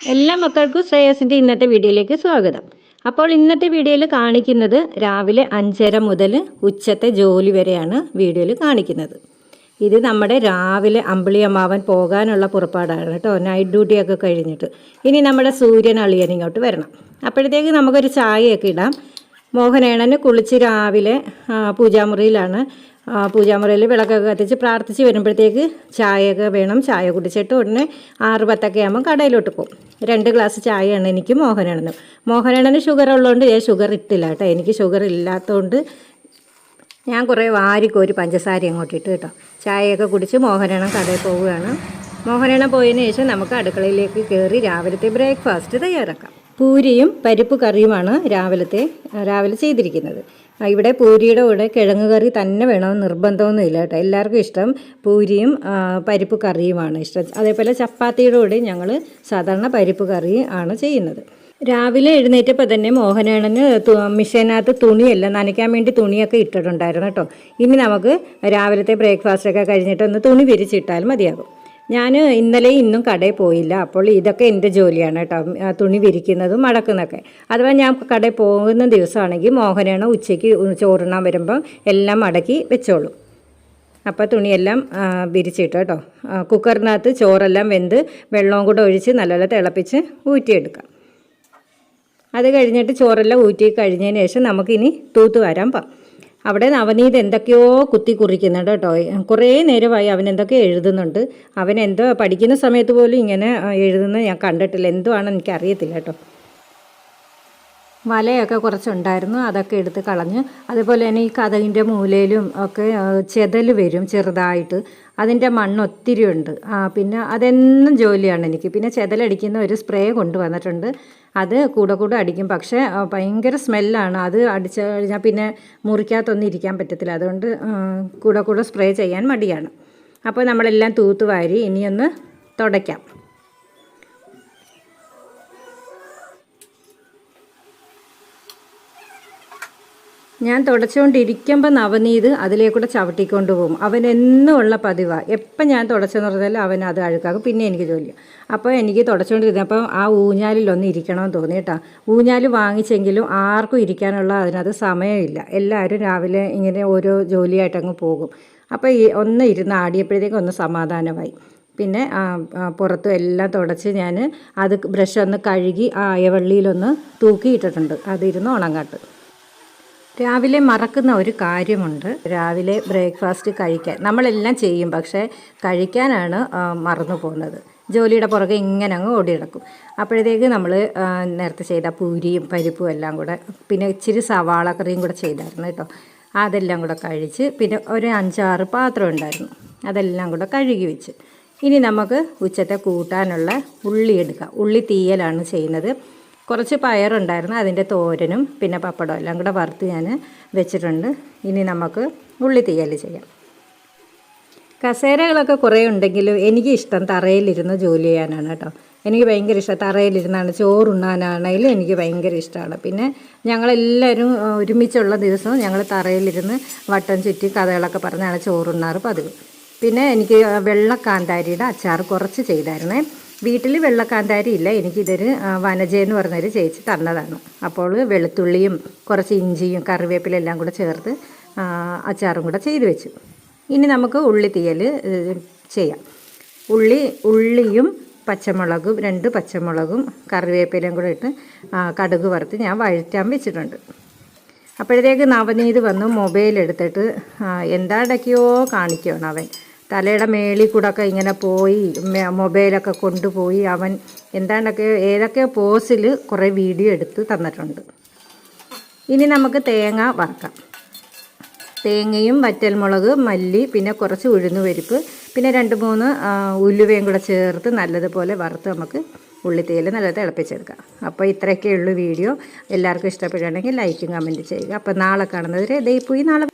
എല്ലാ മക്കൾക്കും ശ്രേയസിന്റെ ഇന്നത്തെ വീഡിയോയിലേക്ക് സ്വാഗതം. അപ്പോൾ ഇന്നത്തെ വീഡിയോയിൽ കാണിക്കുന്നത് രാവിലെ അഞ്ചര മുതൽ ഉച്ചത്തെ ജോലി വരെയാണ് വീഡിയോയിൽ കാണിക്കുന്നത്. ഇത് നമ്മുടെ രാവിലെ അമ്പിളി അമ്മാവൻ പോകാനുള്ള പുറപ്പാടാണ് കേട്ടോ. നൈറ്റ് ഡ്യൂട്ടിയൊക്കെ കഴിഞ്ഞിട്ട്. ഇനി നമ്മുടെ സൂര്യൻ അളിയൻ ഇങ്ങോട്ട് വരണം. അപ്പോഴത്തേക്ക് നമുക്കൊരു ചായയൊക്കെ ഇടാം. മോഹനേണന് കുളിച്ച് രാവിലെ പൂജാമുറിയിലാണ് പൂജാമുറിയിൽ വിളക്കൊക്കെ കത്തിച്ച് പ്രാർത്ഥിച്ച് വരുമ്പോഴത്തേക്ക് ചായയൊക്കെ വേണം. ചായ കുടിച്ചിട്ട് ഉടനെ ആറ് പത്തൊക്കെ ആകുമ്പോൾ കടയിലോട്ട് പോകും. രണ്ട് ഗ്ലാസ് ചായയാണ് എനിക്ക് മോഹനണ്ണനും മോഹനണ്ണന് ഷുഗർ ഉള്ളതുകൊണ്ട് ഞാൻ ഷുഗർ ഇട്ടില്ല കേട്ടോ. എനിക്ക് ഷുഗർ ഇല്ലാത്തതുകൊണ്ട് ഞാൻ കുറേ വാരിക്കോരി പഞ്ചസാര അങ്ങോട്ട് ഇട്ട് കേട്ടോ. ചായയൊക്കെ കുടിച്ച് മോഹനണ്ണം കടയിൽ പോവുകയാണ്. മോഹനേണം പോയതിന് ശേഷം നമുക്ക് അടുക്കളയിലേക്ക് കയറി രാവിലത്തെ ബ്രേക്ക്ഫാസ്റ്റ് തയ്യാറാക്കാം. പൂരിയും പരിപ്പ് കറിയുമാണ് രാവിലത്തെ രാവിലെ ചെയ്തിരിക്കുന്നത്. ഇവിടെ പൂരിയുടെ കൂടെ കിഴങ്ങ് കറി തന്നെ വേണമെന്ന് നിർബന്ധമൊന്നുമില്ല കേട്ടോ. എല്ലാവർക്കും ഇഷ്ടം പൂരിയും പരിപ്പ് കറിയുമാണ് ഇഷ്ടം. അതേപോലെ ചപ്പാത്തിയുടെ കൂടെ ഞങ്ങൾ സാധാരണ പരിപ്പ് കറി ആണ് ചെയ്യുന്നത്. രാവിലെ എഴുന്നേറ്റപ്പോൾ തന്നെ മോഹനേണന് മിഷീനകത്ത് തുണിയെല്ലാം നനയ്ക്കാൻ വേണ്ടി തുണിയൊക്കെ ഇട്ടിട്ടുണ്ടായിരുന്നു കേട്ടോ. ഇനി നമുക്ക് രാവിലത്തെ ബ്രേക്ക്ഫാസ്റ്റൊക്കെ കഴിഞ്ഞിട്ട് ഒന്ന് തുണി വിരിച്ചിട്ടാൽ മതിയാകും. ഞാൻ ഇന്നലെ ഇന്നും കടയിൽ പോയില്ല. അപ്പോൾ ഇതൊക്കെ എന്റെ ജോലിയാണ് കേട്ടോ. തുണി വിരിക്കുന്നതും മടക്കുന്നതൊക്കെ അഥവാ ഞാൻ കടയിൽ പോകുന്ന ദിവസമാണെങ്കിൽ മോഹനാണ് ഉച്ചയ്ക്ക് ചോറുണ്ണാൻ വരുമ്പം എല്ലാം മടക്കി വെച്ചോളൂ. അപ്പോൾ തുണിയെല്ലാം വിരിച്ചിട്ട് കേട്ടോ. കുക്കറിനകത്ത് ചോറെല്ലാം വെന്ത് വെള്ളവും കൂടെ ഒഴിച്ച് നല്ലപോലെ തിളപ്പിച്ച് ഊറ്റിയെടുക്കാം. അത് കഴിഞ്ഞിട്ട് ചോറെല്ലാം ഊറ്റി കഴിഞ്ഞതിന് ശേഷം നമുക്കിനി തൂത്ത് വരാൻ പാം അവിടെ നവനീത് എന്തൊക്കെയോ കുത്തി കുറിക്കുന്നുണ്ട് കേട്ടോ. കുറേ നേരമായി അവൻ എന്തൊക്കെയോ എഴുതുന്നുണ്ട്. അവൻ എന്തോ പഠിക്കുന്ന സമയത്ത് പോലും ഇങ്ങനെ എഴുതുന്നത് ഞാൻ കണ്ടിട്ടില്ല. എന്തോ ആണെന്ന് എനിക്കറിയത്തില്ല കേട്ടോ. വലയൊക്കെ കുറച്ചുണ്ടായിരുന്നു അതൊക്കെ എടുത്ത് കളഞ്ഞ്. അതുപോലെ തന്നെ ഈ കഥകിന്റെ മൂലയിലും ഒക്കെ ചെതൽ വരും ചെറുതായിട്ട്. അതിന്റെ മണ്ണ് ഒത്തിരി ഉണ്ട്. ആ പിന്നെ അതെന്നും ജോലിയാണ് എനിക്ക്. പിന്നെ ചെതലടിക്കുന്ന ഒരു സ്പ്രേ കൊണ്ടുവന്നിട്ടുണ്ട്. അത് കൂടെ കൂടെ അടിക്കും. പക്ഷേ ഭയങ്കര സ്മെല്ലാണ്. അത് അടിച്ചു കഴിഞ്ഞാൽ പിന്നെ മുറിക്കകത്തൊന്നും ഇരിക്കാൻ പറ്റത്തില്ല. അതുകൊണ്ട് കൂടെ കൂടെ സ്പ്രേ ചെയ്യാൻ മടിയാണ്. അപ്പോൾ നമ്മളെല്ലാം തൂത്തുവാരി ഇനിയൊന്ന് തുടയ്ക്കാം. ഞാൻ തുടച്ചുകൊണ്ടിരിക്കുമ്പോൾ നവനീത് അതിലേക്കൂടെ ചവിട്ടിക്കൊണ്ട് പോകും. അവൻ എന്നും ഉള്ള പതിവാണ് എപ്പം ഞാൻ തുടച്ചെന്ന് പറഞ്ഞാലും അവൻ അത് അഴുക്കാക്കും. പിന്നെ എനിക്ക് ജോലി അപ്പോൾ എനിക്ക് തുടച്ചുകൊണ്ടിരുന്നപ്പോൾ ആ ഊഞ്ഞാലിലൊന്ന് ഇരിക്കണമെന്ന് തോന്നി കേട്ടോ. ഊഞ്ഞാൽ വാങ്ങിച്ചെങ്കിലും ആർക്കും ഇരിക്കാനുള്ള അതിനകത്ത് സമയമില്ല. എല്ലാവരും രാവിലെ ഇങ്ങനെ ഓരോ ജോലിയായിട്ടങ്ങ് പോകും. അപ്പോൾ ഈ ഒന്ന് ഇരുന്ന് ആടിയപ്പോഴത്തേക്കും ഒന്ന് സമാധാനമായി. പിന്നെ പുറത്തും എല്ലാം തുടച്ച് ഞാൻ അത് ബ്രഷ് ഒന്ന് കഴുകി ആ അയവള്ളിയിലൊന്ന് തൂക്കിയിട്ടിട്ടുണ്ട്. അതിരുന്ന് ഉണങ്ങാട്ട്. രാവിലെ മറക്കുന്ന ഒരു കാര്യമുണ്ട്. രാവിലെ ബ്രേക്ക്ഫാസ്റ്റ് കഴിക്കാൻ നമ്മളെല്ലാം ചെയ്യും. പക്ഷേ കഴിക്കാനാണ് മറന്നു പോകുന്നത്. ജോലിയുടെ പുറകെ ഇങ്ങനെ അങ്ങ് ഓടി നടക്കും അപ്പോഴത്തേക്ക് നമ്മൾ നേരത്തെ ചെയ്ത പൂരിയും പരിപ്പും എല്ലാം കൂടെ പിന്നെ ഇച്ചിരി സവാള കറിയും കൂടെ ചെയ്തായിരുന്നു കേട്ടോ. അതെല്ലാം കൂടെ കഴിച്ച് പിന്നെ ഒരു അഞ്ചാറ് പാത്രം ഉണ്ടായിരുന്നു. അതെല്ലാം കൂടെ കഴുകി വെച്ച്. ഇനി നമുക്ക് ഉച്ചത്തെ കൂട്ടാനുള്ള ഉള്ളി എടുക്കാം. ഉള്ളി തീയലാണ് ചെയ്യുന്നത്. കുറച്ച് പയറുണ്ടായിരുന്നു അതിന്റെ തോരനും പിന്നെ പപ്പടം എല്ലാം കൂടെ വറുത്ത് ഞാൻ വെച്ചിട്ടുണ്ട്. ഇനി നമുക്ക് ഉള്ളി തീയൽ ചെയ്യാം. കസേരകളൊക്കെ കുറേ ഉണ്ടെങ്കിലും എനിക്കിഷ്ടം തറയിലിരുന്ന് ജോലി ചെയ്യാനാണ് കേട്ടോ. എനിക്ക് ഭയങ്കര ഇഷ്ടം തറയിലിരുന്നാണ് ചോറുണ്ണാനാണെങ്കിലും എനിക്ക് ഭയങ്കര ഇഷ്ടമാണ്. പിന്നെ ഞങ്ങളെല്ലാവരും ഒരുമിച്ചുള്ള ദിവസവും ഞങ്ങൾ തറയിലിരുന്ന് വട്ടം ചുറ്റി കഥകളൊക്കെ പറഞ്ഞാണ് ചോറുണ്ണാറ് പതിവ്. പിന്നെ എനിക്ക് വെള്ളക്കാന്താരിയുടെ അച്ചാർ കുറച്ച് ചെയ്തായിരുന്നേ. വീട്ടിൽ വെള്ളക്കാന്താരി ഇല്ല. എനിക്കിതൊരു വനജ എന്ന് പറഞ്ഞൊരു ചേച്ചി തന്നതാണ്. അപ്പോൾ വെളുത്തുള്ളിയും കുറച്ച് ഇഞ്ചിയും കറിവേപ്പിലെല്ലാം കൂടെ ചേർത്ത് അച്ചാറും കൂടെ ചെയ്തു വെച്ചു. ഇനി നമുക്ക് ഉള്ളി തീയൽ ചെയ്യാം. ഉള്ളി ഉള്ളിയും പച്ചമുളകും രണ്ട് പച്ചമുളകും കറിവേപ്പിലയും കൂടെ ഇട്ട് കടുക് വറുത്ത് ഞാൻ വഴറ്റാൻ വെച്ചിട്ടുണ്ട്. അപ്പോഴത്തേക്ക് നവനീത് വന്ന് മൊബൈൽ എടുത്തിട്ട് ആ, എന്താണ്ടൊക്കെയോ കാണിക്കുകയാണ് അവൻ. തലയുടെ മേളിൽ കൂടെ ഒക്കെ ഇങ്ങനെ പോയി മൊബൈലൊക്കെ കൊണ്ടുപോയി അവൻ എന്താണ്ടൊക്കെ ഏതൊക്കെ പോസിൽ കുറേ വീഡിയോ എടുത്ത് തന്നിട്ടുണ്ട്. ഇനി നമുക്ക് തേങ്ങ വറക്കാം. തേങ്ങയും വറ്റൽമുളക് മല്ലി പിന്നെ കുറച്ച് ഉഴുന്ന് പരിപ്പ് പിന്നെ രണ്ട് മൂന്ന് ഉലുവയും കൂടെ ചേർത്ത് നല്ലതുപോലെ വറുത്ത് നമുക്ക് ഉള്ളിത്തേൽ നല്ല തിളപ്പിച്ചെടുക്കാം. അപ്പോൾ ഇത്രയൊക്കെ ഉള്ളൂ വീഡിയോ. എല്ലാവർക്കും ഇഷ്ടപ്പെടുകയാണെങ്കിൽ ലൈക്കും കമന്റ് ചെയ്യുക. അപ്പോൾ നാളെ കാണുന്നവരെ ദേ പോയി നാളെ